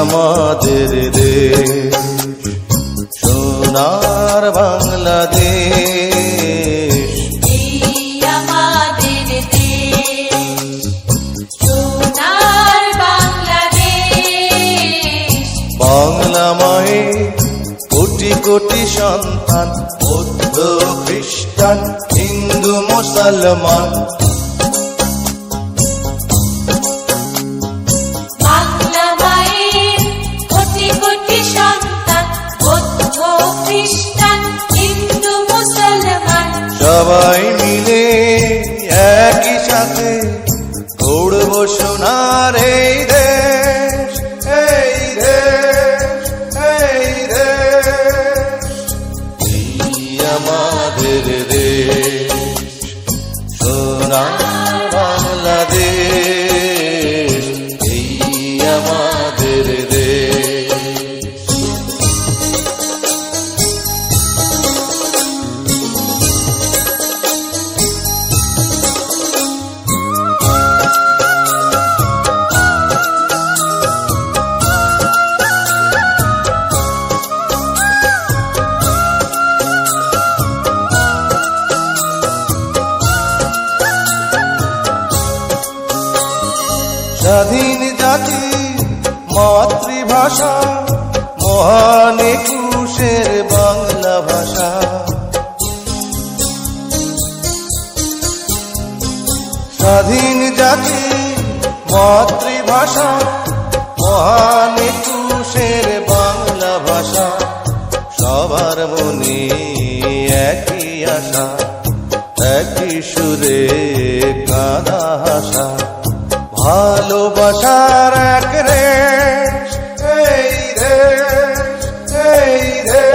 আমাদের দেশ সোনার বাংলাদেশ। বাংলা মায়ে কোটি কোটি সন্তান বৌদ্ধ খ্রিস্টান হিন্দু মুসলমান। একই সাথে গড়ব সোনার এই স্বাধীন জাতি, মাতৃভাষা, মহান একুশের বাংলা ভাষা। স্বাধীন জাতি, মাতৃভাষা, মহান একুশের বাংলা ভাষা। সবার মনে একই আশা, একই সুরে কাদা হাসা। ভালোবাসার এক রে এই রে এই রে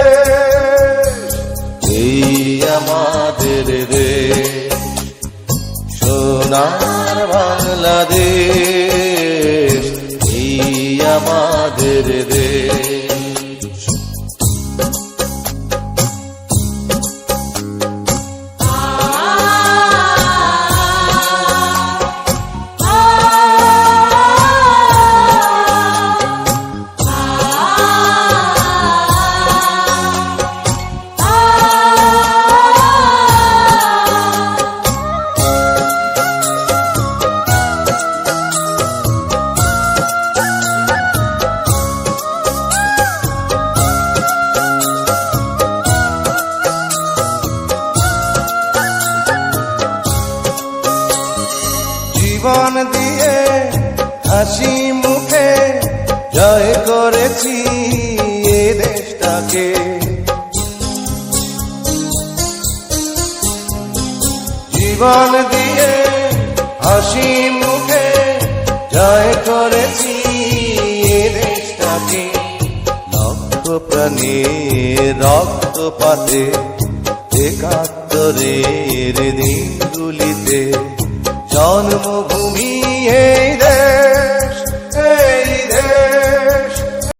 এই আমাদের রে সোনার বাংলাদেশ। এই আমাদের দেশ হাসি মুখে জয় করেছি এ দেশটাকে। জীবন দিয়ে হাসি মুখে জয় করেছি এ দেশটাকে। রক্ত প্রাণী রক্ত পাতে একাত্তরের দিনগুলিতে জন্মভূমি দেশ